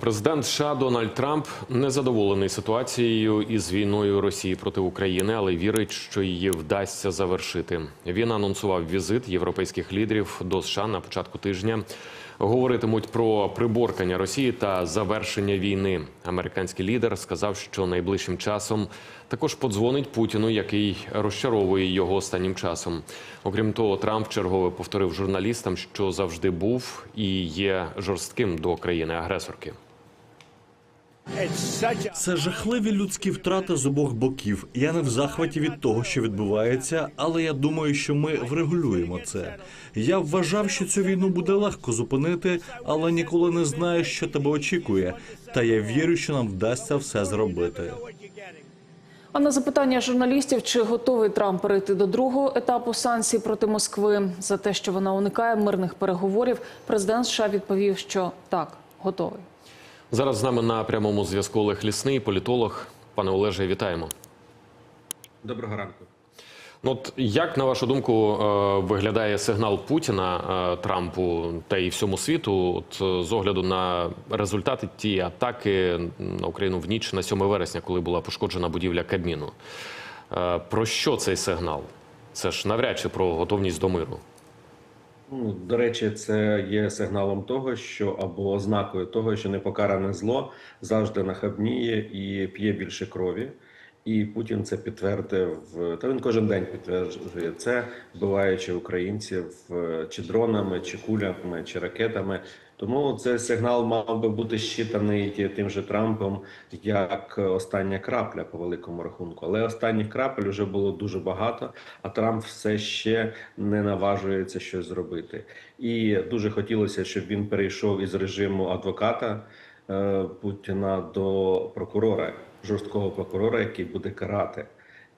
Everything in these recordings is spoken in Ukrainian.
президент США Дональд Трамп незадоволений ситуацією із війною Росії проти України, але вірить, що її вдасться завершити. Він анонсував візит європейських лідерів до США на початку тижня. Говоритимуть про приборкання Росії та завершення війни. Американський лідер сказав, що найближчим часом також подзвонить Путіну, який розчаровує його останнім часом. Окрім того, Трамп чергове повторив журналістам, що завжди був і є жорстким до країни-агресорки. Це жахливі людські втрати з обох боків. Я не в захваті від того, що відбувається, але я думаю, що ми врегулюємо це. Я вважав, що цю війну буде легко зупинити, але ніколи не знаєш, що тебе очікує. Та я вірю, що нам вдасться все зробити. А на запитання журналістів, чи готовий Трамп перейти до другого етапу санкцій проти Москви за те, що вона уникає мирних переговорів, президент США відповів, що так, готовий. Зараз з нами на прямому зв'язку Олег Лісний, політолог. Пане Олеже, вітаємо. Доброго ранку. Ну, от як на вашу думку е, виглядає сигнал Путіна е, Трампу та і всьому світу, от е, з огляду на результати тієї атаки на Україну в ніч на 7 вересня, коли була пошкоджена будівля Кабміну? Про що цей сигнал? Це ж навряд чи про готовність до миру. Ну, до речі, це є сигналом того, що або ознакою того, що непокаране зло завжди нахабніє і п'є більше крові. І Путін це підтвердив. Та він кожен день підтверджує це, вбиваючи українців е, чи дронами, чи кулями, чи ракетами. Тому цей сигнал мав би бути щитаний тим же Трампом як остання крапля по великому рахунку. Але останніх крапель вже було дуже багато, а Трамп все ще не наважується щось зробити. І дуже хотілося, щоб він перейшов із режиму адвоката е, Путіна до прокурора, жорсткого прокурора, який буде карати.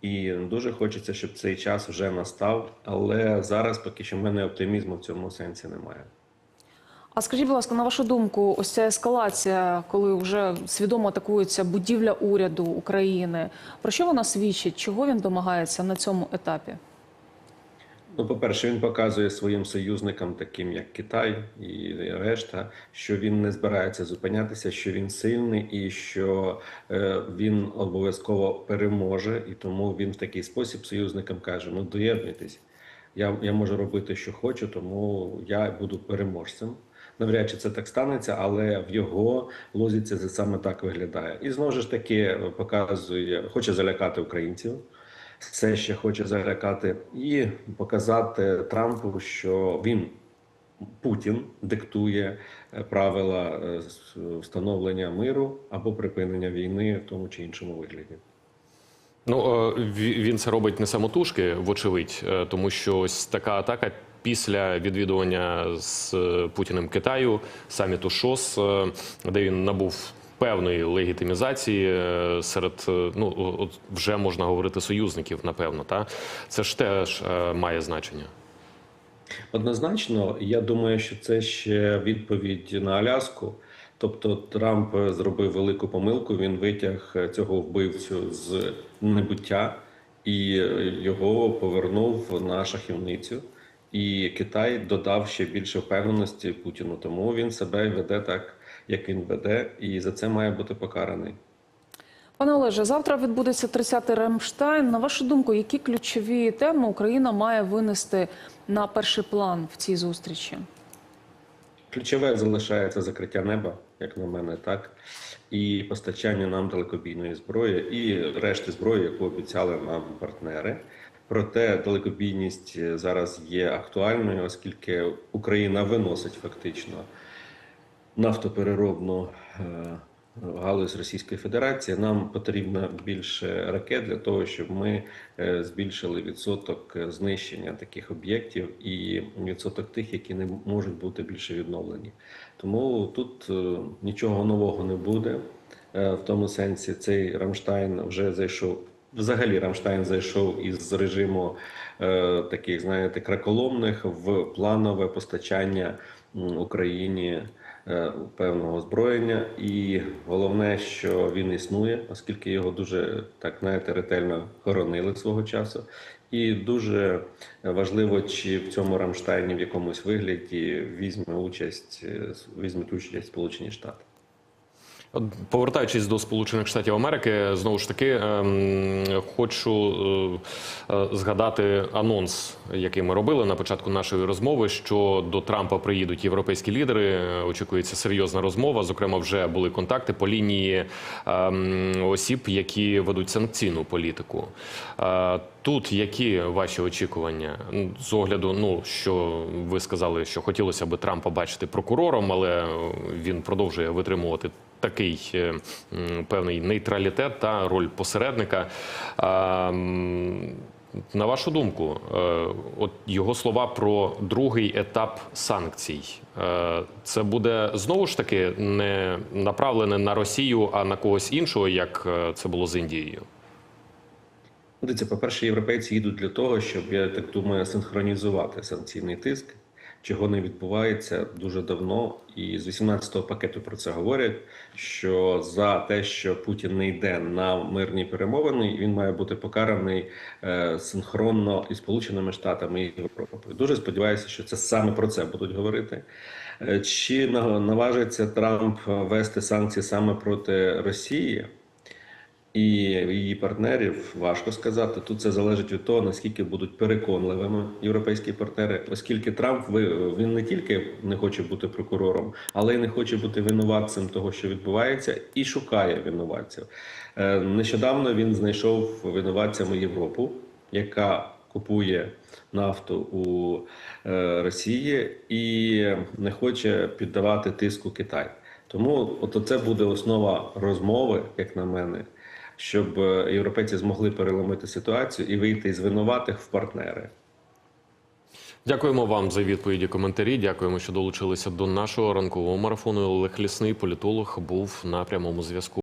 І дуже хочеться, щоб цей час вже настав. Але зараз поки що в мене оптимізму в цьому сенсі немає. А скажіть, будь ласка, на вашу думку, ось ця ескалація, коли вже свідомо атакується будівля уряду України, про що вона свідчить? Чого він домагається на цьому етапі? Ну, по-перше, він показує своїм союзникам, таким як Китай і решта, що він не збирається зупинятися, що він сильний і що е, він обов'язково переможе. І тому він в такий спосіб союзникам каже: Ну, доєднуйтесь. Я, я можу робити, що хочу, тому я буду переможцем. Навряд чи це так станеться, але в його лозіці це саме так виглядає. І знову ж таки е, показує, хоче залякати українців все ще хоче залякати і показати Трампу, що він Путін диктує е, правила е, встановлення миру або припинення війни в тому чи іншому вигляді. Ну він це робить не самотужки, вочевидь, тому що ось така атака після відвідування з е, Путіним Китаю, саміту ШОС, е, де він набув певної легітимізації е, серед ну от вже можна говорити союзників, напевно, та це ж теж має значення. Однозначно, я думаю, що це ще відповідь на Аляску. Тобто Трамп зробив велику помилку. Він витяг цього вбивцю з небуття і його повернув на шахівницю. І Китай додав ще більше впевненості Путіну. Тому він себе веде так, як він веде, і за це має бути покараний. Пане Олеже, завтра відбудеться 30-й Рамштайн. На вашу думку, які ключові теми Україна має винести на перший план в цій зустрічі? Ключове залишається закриття неба, як на мене, так і постачання нам далекобійної зброї, і решти зброї, яку обіцяли нам партнери. Проте далекобійність е, зараз є актуальною, оскільки Україна виносить фактично нафтопереробну е, галузь Російської Федерації. Нам потрібно більше ракет для того, щоб ми е, збільшили відсоток знищення таких об'єктів і відсоток тих, які не можуть бути більше відновлені. Тому тут нічого нового не буде. В тому сенсі цей Рамштайн вже зайшов. Взагалі, Рамштайн зайшов із режиму е, таких, знаєте, краколомних в планове постачання Україні е, певного озброєння. І головне, що він існує, оскільки його дуже так знаєте, ретельно хоронили свого часу. І дуже важливо, чи в цьому Рамштайні в якомусь вигляді візьме участь, е, візьмуть участь Сполучені Штати. Повертаючись до Сполучених Штатів Америки, знову ж таки ем, хочу е, е, згадати анонс, який ми робили на початку нашої розмови. Що до Трампа приїдуть європейські лідери. Очікується серйозна розмова. Зокрема, вже були контакти по лінії ем, осіб, які ведуть санкційну політику. Е, Тут які ваші очікування з огляду, ну що ви сказали, що хотілося б Трампа бачити прокурором, але він продовжує витримувати такий е, певний нейтралітет та роль посередника. На вашу думку, е, от його слова про другий етап санкцій, е, це буде знову ж таки не направлене на Росію, а на когось іншого, як це було з Індією. Дивіться, по-перше, європейці їдуть для того, щоб я так думаю, синхронізувати санкційний тиск, чого не відбувається дуже давно. І з 18-го пакету про це говорять. Що за те, що Путін не йде на мирні перемовини, він має бути покараний е, синхронно із Сполученими Штатами і Європою. Дуже сподіваюся, що це саме про це будуть говорити. Е, Чи наважиться Трамп вести санкції саме проти Росії? І її партнерів важко сказати. Тут це залежить від того, наскільки будуть переконливими європейські партнери, оскільки Трамп він не тільки не хоче бути прокурором, але й не хоче бути винуватцем того, що відбувається, і шукає винуватців. Е, Нещодавно він знайшов винуватцями Європу, яка купує нафту у е, Росії і не хоче піддавати тиску Китай. Тому от це буде основа розмови, як на мене, щоб е, європейці змогли переломити ситуацію і вийти із винуватих в партнери. Дякуємо вам за відповіді, коментарі. Дякуємо, що долучилися до нашого ранкового марафону. Олег Лісний, політолог, був на прямому зв'язку.